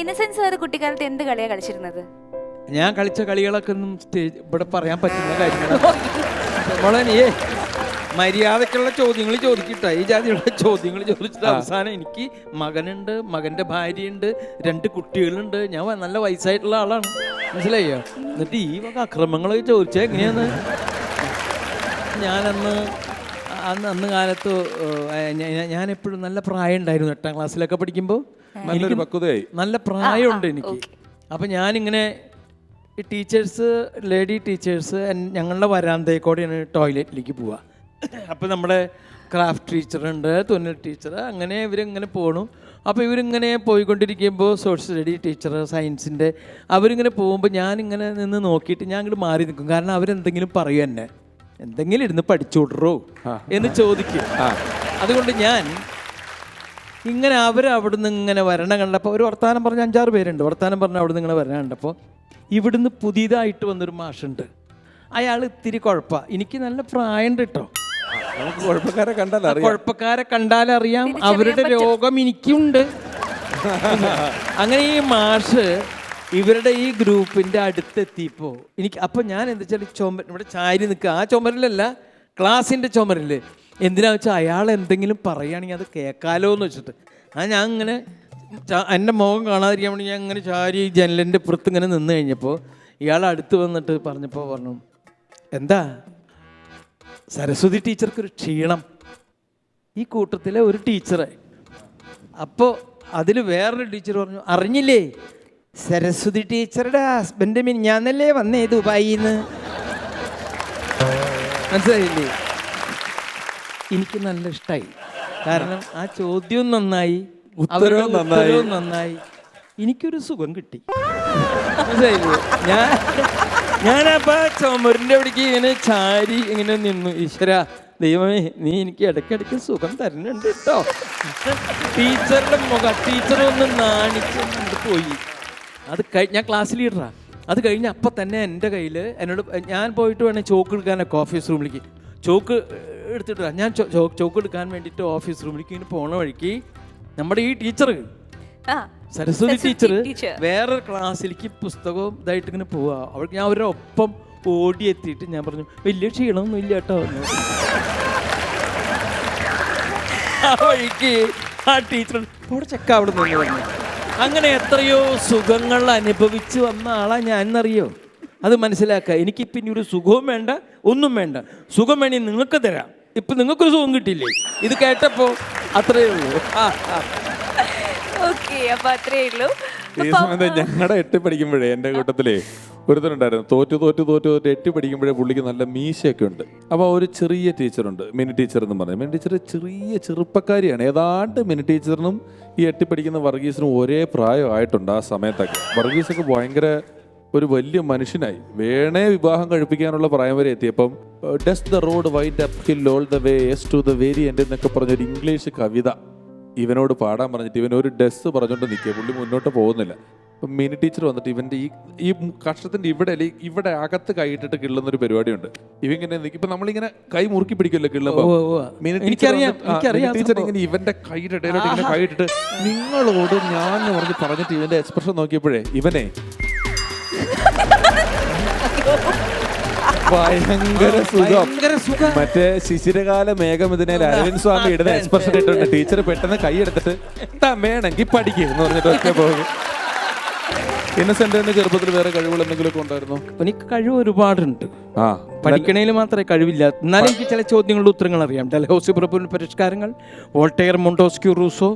Innocence sir കുട്ടിക്കാലത്ത് എന്ത് കളിയാ കളിച്ചിരുന്നത്? ഞാൻ കളിച്ച കളികളൊക്കെ ഒന്നും സ്റ്റേജ് ഇവിടെ പറയാൻ പറ്റുന്ന കാര്യങ്ങളാണ് മര്യാദക്കുള്ള ചോദ്യങ്ങൾ ചോദിക്കട്ടെ. ഈ ജാതിയുള്ള ചോദ്യങ്ങൾ ചോദിച്ചിട്ട് അവസാനം എനിക്ക് മകനുണ്ട് മകന്റെ ഭാര്യയുണ്ട് രണ്ട് കുട്ടികളുണ്ട്. ഞാൻ നല്ല വയസ്സായിട്ടുള്ള ആളാണ്. മനസ്സിലായോ? എന്നിട്ട് ഈ വക അക്രമങ്ങളൊക്കെ ചോദിച്ചാൽ എങ്ങനെയാന്ന്? ഞാനന്ന് അന്ന് അന്ന് കാലത്ത് ഞാൻ എപ്പോഴും നല്ല പ്രായം ഉണ്ടായിരുന്നു എട്ടാം ക്ലാസ്സിലൊക്കെ പഠിക്കുമ്പോൾ നല്ലൊരു പക്വതയായി. നല്ല പ്രായമുണ്ട് എനിക്ക്. അപ്പം ഞാനിങ്ങനെ ഈ ടീച്ചേഴ്സ് ലേഡി ടീച്ചേഴ്സ് ഞങ്ങളുടെ വരാന്തയിൽ ഞാൻ ടോയ്ലറ്റിലേക്ക് പോവുക അപ്പം നമ്മുടെ ക്രാഫ്റ്റ് ടീച്ചറുണ്ട് തുന്നൽ ടീച്ചർ അങ്ങനെ ഇവരിങ്ങനെ പോകണം അപ്പോൾ ഇവരിങ്ങനെ പോയിക്കൊണ്ടിരിക്കുമ്പോൾ സോഷ്യൽ സ്റ്റഡി ടീച്ചർ സയൻസിന്റെ അവരിങ്ങനെ പോകുമ്പോൾ ഞാനിങ്ങനെ നിന്ന് നോക്കിയിട്ട് ഞാൻ ഇങ്ങോട്ട് മാറി നിൽക്കും. കാരണം അവരെന്തെങ്കിലും പറയും എന്നെ. എന്തെങ്കിലും ഇരുന്ന് പഠിച്ചു വിടറോ എന്ന് ചോദിക്കും. അതുകൊണ്ട് ഞാൻ ഇങ്ങനെ അവർ അവിടുന്ന് ഇങ്ങനെ വരണം കണ്ടപ്പോൾ ഒരു വർത്തമാനം പറഞ്ഞ അഞ്ചാറ് പേരുണ്ട്. വർത്തമാനം പറഞ്ഞ അവിടുന്ന് ഇങ്ങനെ വരണം കണ്ടപ്പോൾ ഇവിടുന്ന് പുതിയതായിട്ട് വന്നൊരു മാഷുണ്ട്. അയാൾ ഇത്തിരി കുഴപ്പമാണ് എനിക്ക് നല്ല പ്രായമുണ്ട് കേട്ടോ നമുക്ക് കുഴപ്പക്കാരെ കണ്ടാൽ കുഴപ്പക്കാരെ കണ്ടാലറിയാം. അവരുടെ രോഗം എനിക്കുണ്ട്. അങ്ങനെ ഈ മാഷ് ഇവരുടെ ഈ ഗ്രൂപ്പിന്റെ അടുത്തെത്തിയപ്പോൾ എനിക്ക് അപ്പൊ ഞാൻ എന്താ വെച്ചാൽ ചുമ ഇവിടെ ചാരി നിൽക്കുക ആ ചുമരിലല്ല ക്ലാസിന്റെ ചുമരിൽ. എന്തിനാ വെച്ചാൽ അയാൾ എന്തെങ്കിലും പറയുകയാണെങ്കിൽ അത് കേൾക്കാലോ എന്ന് വെച്ചിട്ട്. ആ ഞാൻ ഇങ്ങനെ എന്റെ മുഖം കാണാതിരിക്കാൻ വേണ്ടി ഞാൻ ഇങ്ങനെ ചാരി ജനലിന്റെ പുറത്ത് ഇങ്ങനെ നിന്ന് കഴിഞ്ഞപ്പോൾ ഇയാൾ അടുത്ത് വന്നിട്ട് പറഞ്ഞപ്പോൾ പറഞ്ഞു എന്താ? സരസ്വതി ടീച്ചർക്ക് ഒരു ക്ഷീണം. ഈ കൂട്ടത്തിലെ ഒരു ടീച്ചറെ. അപ്പോൾ അതിൽ വേറൊരു ടീച്ചർ പറഞ്ഞു അറിഞ്ഞില്ലേ? സരസ്വതി ടീച്ചറുടെ ഹസ്ബൻഡ് മിനിഞ്ഞാന്നല്ലേ വന്നേ ദുബായിന്ന്. മനസ്സിലായില്ലേ? എനിക്ക് നല്ല ഇഷ്ടമായി കാരണം ആ ചോദ്യവും നന്നായി അവരുടെ ഉത്തരവും നന്നായി. ഉത്തരവും നന്നായി. എനിക്കൊരു സുഖം കിട്ടി. മനസ്സിലായില്ലേ? ഞാൻ ഞാനപ്പോ ചുമരിന്റെ അവിടേക്ക് ഇങ്ങനെ ചാരി ഇങ്ങനെ നിന്നു. ഈശ്വര ദൈവമേ നീ എനിക്ക് ഇടയ്ക്കിടയ്ക്ക് സുഖം തരുന്നുണ്ട് കേട്ടോ. ടീച്ചറുടെ മുഖം ടീച്ചർ ഒന്ന് നാണിച്ചുകൊണ്ട് പോയി. അത് കഴി ഞാൻ ക്ലാസ് ലീഡറാ അത് കഴിഞ്ഞ് അപ്പം തന്നെ എന്റെ കയ്യിൽ എന്നോട് ഞാൻ പോയിട്ട് വേണേൽ ചോക്ക് എടുക്കാനൊക്കെ ഓഫീസ് റൂമിലേക്ക് ചോക്ക് എടുത്തിട്ട് ഞാൻ ചോക്ക് എടുക്കാൻ വേണ്ടിട്ട് ഓഫീസ് റൂമിലേക്ക് ഇങ്ങനെ പോണ വഴിക്ക് നമ്മുടെ ഈ ടീച്ചർ സരസ്വതി ടീച്ചർ വേറെ വേറൊരു ക്ലാസ്സിലേക്ക് പുസ്തകവും ഇതായിട്ട് ഇങ്ങനെ പോവാ. അവൾക്ക് ഞാൻ അവരുടെ ഒപ്പം ഓടി എത്തിയിട്ട് ഞാൻ പറഞ്ഞു വലിയ ക്ഷീണമൊന്നും ഇല്ല കേട്ടോ ആ വഴിക്ക് ആ ടീച്ചർ അവിടെ ചെക്ക അവിടെ നിന്ന് അങ്ങനെ എത്രയോ സുഖങ്ങൾ അനുഭവിച്ചു വന്ന ആളാ ഞാൻ എന്നറിയോ അത് മനസ്സിലാക്കുക എനിക്ക് പിന്നെ ഒരു സുഖവും വേണ്ട ഒന്നും വേണ്ട. സുഖം വേണമെങ്കിൽ നിങ്ങൾക്ക് തരാം. ഇപ്പൊ നിങ്ങൾക്കൊരു സുഖം കിട്ടിയില്ലേ? ഇത് കേട്ടപ്പോൾ അത്രയേ ഉള്ളൂ. ഓക്കെ അപ്പൊ ഉള്ളൂ. ഈ സമയത്ത് ഞങ്ങളുടെ എട്ടി പഠിക്കുമ്പോഴേ എന്റെ കൂട്ടത്തിലേ ഒരുത്തനുണ്ടായിരുന്നു തോറ്റു തോറ്റു തോറ്റു തോറ്റ് എട്ടി പഠിക്കുമ്പോഴേ പുള്ളിക്ക് നല്ല മീശയൊക്കെ ഉണ്ട്. അപ്പോൾ ഒരു ചെറിയ ടീച്ചറുണ്ട് മിനി ടീച്ചർ എന്ന് പറഞ്ഞു മിനി ടീച്ചർ ചെറിയ ചെറുപ്പക്കാരിയാണ്. ഏതാണ്ട് മിനി ടീച്ചറിനും ഈ എട്ടി പഠിക്കുന്ന വർഗീസിനും ഒരേ പ്രായമായിട്ടുണ്ട് ആ സമയത്തൊക്കെ. വർഗീസൊക്കെ ഭയങ്കര ഒരു വലിയ മനുഷ്യനായി. വേണേ വിവാഹം കഴിപ്പിക്കാനുള്ള പ്രായം വരെ എത്തിയപ്പം does the road wind up hill all the way yes to the very end എന്നൊക്കെ പറഞ്ഞൊരു ഇംഗ്ലീഷ് കവിത ഇവനോട് പാടാൻ പറഞ്ഞിട്ട് ഇവൻ ഒരു ഡെസ് പറഞ്ഞുകൊണ്ട് നിൽക്കുക. പുള്ളി മുന്നോട്ട് പോകുന്നില്ല. അപ്പം മിനി ടീച്ചർ വന്നിട്ട് ഇവന്റെ ഈ ഈ കഷ്ടത്തിന്റെ ഇവിടെ അല്ലെങ്കിൽ ഇവിടെ അകത്ത് കൈയിട്ടിട്ട് കിള്ളുന്നൊരു പരിപാടിയുണ്ട്. ഇവങ്ങനെ ഇപ്പൊ നമ്മളിങ്ങനെ കൈ മുറുക്കി പിടിക്കുമല്ലോ കിള്ളുമ്പോൾ. മിനി ടീച്ചർ ടീച്ചർ ഇങ്ങനെ ഇവന്റെ കൈയുടെ ഇടയിലോട്ട് ഇങ്ങനെ കൈയിട്ടിട്ട് നിങ്ങളോട് ഞാൻ പറഞ്ഞ് പറഞ്ഞിട്ട് ഇവന്റെ എക്സ്പ്രഷൻ നോക്കിയപ്പോഴേ ഇവനെ ഭയങ്കര സുഖം. ഭയങ്കര സുഖം. മറ്റേ ശിശിരകാല മേഘം ഇതിനെ അരവിന്ദ് സ്വാമി ഇടുന്ന എക്സ്പ്രഷൻ ഇട്ടുണ്ട് ടീച്ചർ പെട്ടെന്ന് കൈ എടുത്തിട്ട് "താ വേണമെങ്കിൽ പഠിക്കുക എന്ന് പറഞ്ഞിട്ട് ഒക്കെ പോകും ഇന്നസെന്റ് ചെറുപ്പത്തിൽ വേറെ കഴിവുകൾ എന്തെങ്കിലും ഉണ്ടായിരുന്നു? എനിക്ക് കഴിവ് ഒരുപാടുണ്ട്. ആ പഠിക്കണേൽ മാത്രമേ കഴിവില്ല. എന്നാലും എനിക്ക് ചില ചോദ്യങ്ങളുടെ ഉത്തരങ്ങൾ അറിയാം. ഡൽഹൌസി പ്രഭുവിന്റെ പരിഷ്കാരങ്ങൾ വോൾട്ടെയർ മൊണ്ടോസ്ക്യൂ റൂസോ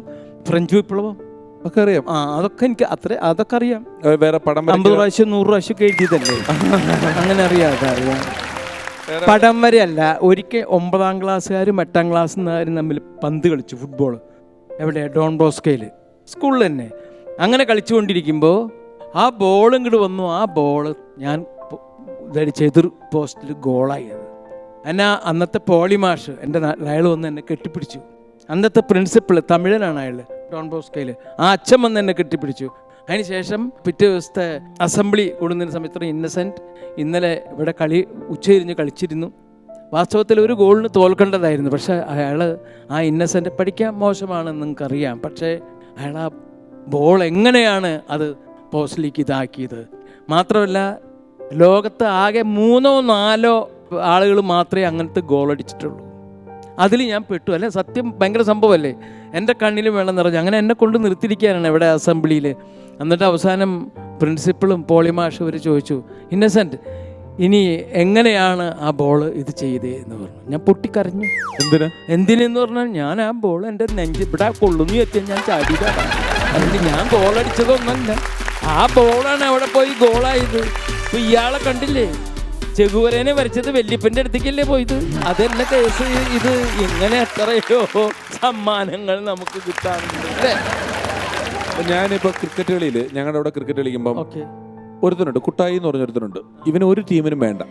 ഫ്രഞ്ച് വിപ്ലവം ഒക്കെ അറിയാം. ആ അതൊക്കെ എനിക്ക് അത്ര അതൊക്കെ അറിയാം. വേറെ പടം അമ്പത്. പ്രാവശ്യം നൂറ് പ്രാവശ്യം ഒക്കെ എഴുതിയതല്ലേ? അങ്ങനെ അറിയാതെ അറിയാം. പടം വരെയല്ല ഒരിക്കൽ ഒമ്പതാം ക്ലാസ്സുകാരും എട്ടാം ക്ലാസ്സുകാരും തമ്മിൽ പന്ത് കളിച്ചു ഫുട്ബോൾ എവിടെ ഡോൺ ബോസ്കയിൽ സ്കൂളിൽ തന്നെ. അങ്ങനെ കളിച്ചുകൊണ്ടിരിക്കുമ്പോൾ ആ ബോൾ ഇങ്ങോട്ട് വന്നു. ആ ബോൾ ഞാൻ പൊ- ഇതടിച്ച് എതിർ പോസ്റ്റിൽ ഗോളായി അത്. എന്നാ അന്നത്തെ പോളിമാഷ് എന്റെ അയാൾ വന്ന് എന്നെ കെട്ടിപ്പിടിച്ചു. അന്നത്തെ പ്രിൻസിപ്പിൾ തമിഴനാണ് അയാൾ ഡോൺ ബോസ്കയിൽ ആ അച്ഛൻ വന്ന് എന്നെ കെട്ടിപ്പിടിച്ചു. അതിനുശേഷം പിറ്റേ ദിവസത്തെ അസംബ്ലി കൂടുന്നതിന് സമയത്ത് ഇന്നസെന്റ് ഇന്നലെ ഇവിടെ കളി ഉച്ചതിരിഞ്ഞ് കളിച്ചിരുന്നു. വാസ്തവത്തിൽ ഒരു ഗോളിന് തോൽക്കേണ്ടതായിരുന്നു. പക്ഷേ അയാൾ ആ ഇന്നസെന്റ് പഠിക്കാൻ മോശമാണെന്ന് നിങ്ങൾക്കറിയാം. പക്ഷേ അയാൾ ആ ബോൾ എങ്ങനെയാണ് അത് പോസ്റ്റിലേക്ക് ഇതാക്കിയത്? മാത്രമല്ല ലോകത്ത് ആകെ മൂന്നോ നാലോ ആളുകൾ മാത്രമേ അങ്ങനത്തെ ഗോൾ അടിച്ചിട്ടുള്ളൂ. അതിൽ ഞാൻ പെട്ടു. അല്ലെ? സത്യം ഭയങ്കര സംഭവമല്ലേ? എന്റെ കണ്ണിലും വെള്ളം നിറഞ്ഞു. അങ്ങനെ എന്നെ കൊണ്ട് നിർത്തിയിരിക്കാനാണ് ഇവിടെ അസംബ്ലിയിൽ എന്നിട്ട് അവസാനം പ്രിൻസിപ്പളും പോളിമാഷും അവർ ചോദിച്ചു ഇന്നസെന്റ് ഇനി എങ്ങനെയാണ് ആ ബോൾ ഇത് ചെയ്തേ? എന്ന് പറഞ്ഞു. ഞാൻ പൊട്ടിക്കരഞ്ഞു. എന്തിനാ? എന്തിനെന്ന് പറഞ്ഞാൽ ഞാൻ ആ ബോൾ എന്റെ നെഞ്ച് ഇവിടെ കൊള്ളുന്നു എത്തിയ ഞാൻ ചാടിയതാണ് അതുകൊണ്ട് ഞാൻ ഗോൾ അടിച്ചതൊന്നല്ല ആ ബോളാണ് അവിടെ പോയി ഗോളായത് ഇപ്പൊ ഇയാളെ കണ്ടില്ലേ? ചെകുവരനെ വരച്ചത് വല്യപ്പന്റെ അടുത്തേക്കല്ലേ പോയത്? അതല്ല കേസ്. ഇത് ഇങ്ങനെ എത്രയോ സമ്മാനങ്ങൾ നമുക്ക് കിട്ടാറുണ്ട്. അല്ലേ? ഞാനിപ്പോ ക്രിക്കറ്റ് കളിയിൽ ഞങ്ങളുടെ അവിടെ ക്രിക്കറ്റ് കളിക്കുമ്പോ ഒരുത്തനുണ്ട്. കുട്ടായി എന്ന് പറഞ്ഞൊരുത്തനുണ്ട് ഇവന് ഒരു ടീമിനും വേണ്ട.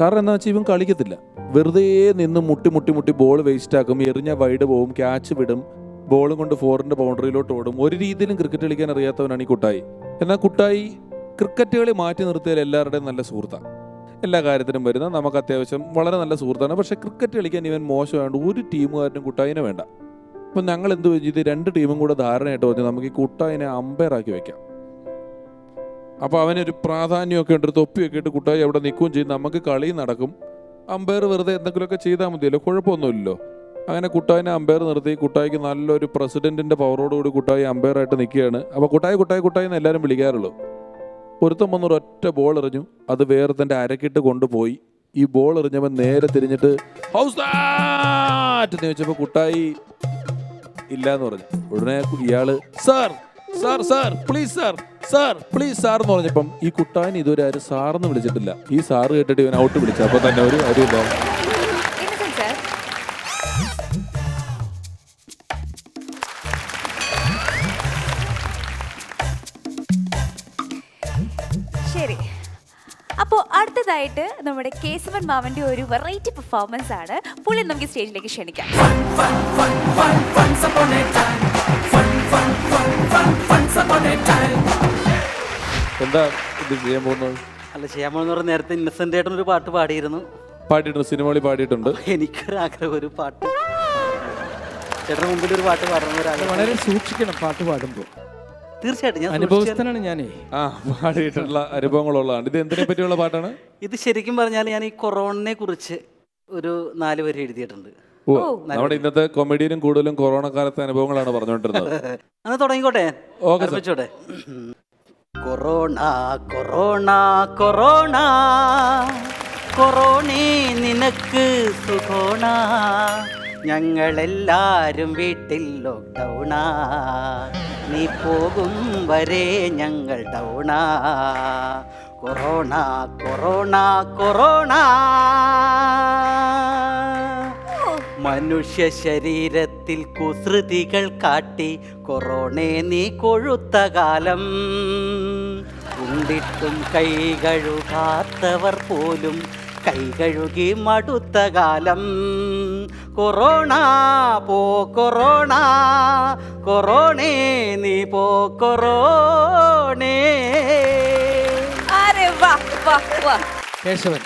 കാരണം എന്താ വെച്ചാൽ ഇവൻ കളിക്കത്തില്ല. വെറുതെ നിന്ന് മുട്ടി മുട്ടി മുട്ടി ബോൾ വേസ്റ്റ് ആക്കും. എറിഞ്ഞ വൈഡ് പോവും ക്യാച്ച് വിടും. ബോളും കൊണ്ട് ഫോറിന്റെ ബൗണ്ടറിയിലോട്ട് ഓടും. ഒരു രീതിയിലും ക്രിക്കറ്റ് കളിക്കാൻ അറിയാത്തവനാണ് ഈ കുട്ടായി. എന്നാൽ കുട്ടായി ക്രിക്കറ്റ് കളി മാറ്റി നിർത്തിയാൽ എല്ലാവരുടെയും നല്ല സുഹൃത്താണ് എല്ലാ കാര്യത്തിനും വരുന്ന നമുക്ക് അത്യാവശ്യം വളരെ നല്ല സുഹൃത്താണ്. പക്ഷേ ക്രിക്കറ്റ് കളിക്കാൻ ഇവൻ മോശമായതുകൊണ്ട് ഒരു ടീമുകാരനും കുട്ടായിനെ വേണ്ട. അപ്പം ഞങ്ങൾ എന്ത് ഇത് രണ്ട് ടീമും കൂടെ ധാരണയായിട്ട് പറഞ്ഞു നമുക്ക് ഈ കുട്ടായിനെ അമ്പയർ ആക്കി വെക്കാം. അപ്പോൾ അവനൊരു പ്രാധാന്യമൊക്കെ ഉണ്ട് ഒരു തൊപ്പിയൊക്കെ ഇട്ട് കുട്ടായി അവിടെ നിൽക്കുകയും ചെയ്യും. നമുക്ക് കളി നടക്കും. അമ്പയർ വെറുതെ എന്തെങ്കിലുമൊക്കെ ചെയ്താൽ മതിയല്ലോ കുഴപ്പമൊന്നുമില്ലല്ലോ. അങ്ങനെ കുട്ടായിനെ അമ്പയർ നിർത്തി. കുട്ടായിക്ക് നല്ലൊരു പ്രസിഡന്റിന്റെ പവറോടുകൂടി കുട്ടായി അമ്പയർ ആയിട്ട് നിൽക്കുകയാണ്. അപ്പോൾ കുട്ടായി കുട്ടായി കുട്ടായി എന്ന് എല്ലാവരും വിളിക്കാറുള്ളൂ. ഒരുത്തം വന്നൊരു ഒറ്റ ബോൾ എറിഞ്ഞു. അത് വേറെ തന്റെ അരക്കിട്ട് കൊണ്ടുപോയി. ഈ ബോൾ എറിഞ്ഞവൻ നേരെ തിരിഞ്ഞിട്ട് ഹൗസ് എന്ന് ചോദിച്ചപ്പോൾ കുട്ടായി ഇല്ല എന്ന് പറഞ്ഞു. ഉടനെ ഇയാൾ sir sir sir please sir sir please sir എന്ന് പറഞ്ഞപ്പം ഈ കുട്ടാൻ ഇതുവരെ ആരും സാറെന്ന് വിളിച്ചിട്ടില്ല. ഈ സാറ് കേട്ടിട്ട് ഇവൻ ഔട്ട് വിളിച്ചു. അപ്പൊ തന്നെ ഒരു കാര്യമില്ല ശരി. അപ്പോൾ അടുത്തതായിട്ട് നമ്മുടെ കേസവൻ മാവന്റെ ഒരു വെറൈറ്റി പെർഫോമൻസ് ആണ്. പുള്ളി നമുക്ക് സ്റ്റേജിലേക്ക് ക്ഷണിക്കാം. എന്താ ഇത് ചെയ്യാൻ പോകുന്നത്? അല്ല ചെയ്യാമെന്ന് പറഞ്ഞ നേരത്തെ ഇന്നസെന്റ് ആയിട്ട് ഒരു പാട്ട് പാടിയിരുന്നു. പാടിയിട്ടുണ്ട് സിനിമകളിൽ പാടിയിട്ടുണ്ട്. എനിക്കൊരാഗ്രഹം ഒരു പാട്ട്. ചേട്ടന് മുമ്പിൽ ഒരു പാട്ട് പാടണം ഒരാഗ്രഹം വളരെ സൂക്ഷിക്കണം പാട്ട് പാടുമ്പോൾ. തീർച്ചയായിട്ടും ഞാൻ സൂക്ഷിച്ചു. അനുഭവസ്ഥനാണ് ഞാനേ. ആ പാടിയിട്ടുള്ള അനുഭവങ്ങളുള്ളതാണ് ഇത് എന്തിനെ പറ്റിയുള്ള പാട്ടാണ്? ഇത് ശരിക്കും പറഞ്ഞാൽ ഞാൻ ഈ കൊറോണയെ കുറിച്ച് ഒരു നാല് വരി എഴുതിയിട്ടുണ്ട്. ഓ നമ്മുടെ ഇന്നത്തെ കൊമഡിയനും കൂടുതലും കൊറോണ കാലത്തെ അനുഭവങ്ങളാണ് പറഞ്ഞുകൊണ്ടിരുന്നത്. അന്ന് തുടങ്ങിക്കോട്ടെ? Okay sir. ആരംഭിച്ചോട്ടെ? Corona corona corona. കൊറോണേ നിനക്ക് സുഖോണ. ഞങ്ങളെല്ലാരും വീട്ടിൽ ലോക്ക്ഡൗണാ നീ പോകും വരെ ഞങ്ങൾ ഡൗണാ കൊറോണ കൊറോണ കൊറോണ. മനുഷ്യ ശരീരത്തിൽ കുസൃതികൾ കാട്ടി കൊറോണെ നീ കൊഴുത്ത കാലം. ഉണ്ടിട്ടും കൈ കഴുകാത്തവർ പോലും കൈ കഴുകി മടുത്ത കാലം. കൊറോണ പോ കൊറോണ. കൊറോണേ നീ പോ കൊറോണേ. കേശവൻ.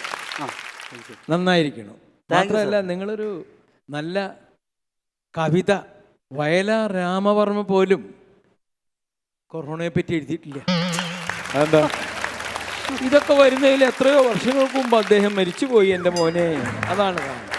നന്നായിരിക്കണം മാത്രമല്ല നിങ്ങളൊരു നല്ല കവിത വയല രാമവർമ്മ പോലും കൊറോണയെ പറ്റി എഴുതിയിട്ടില്ല. അതെന്താ? ഇതൊക്കെ വരുന്നതിൽ എത്രയോ വർഷങ്ങൾക്ക് മുമ്പ് അദ്ദേഹം മരിച്ചുപോയി എന്റെ മോനെ. അതാണ് കാരണം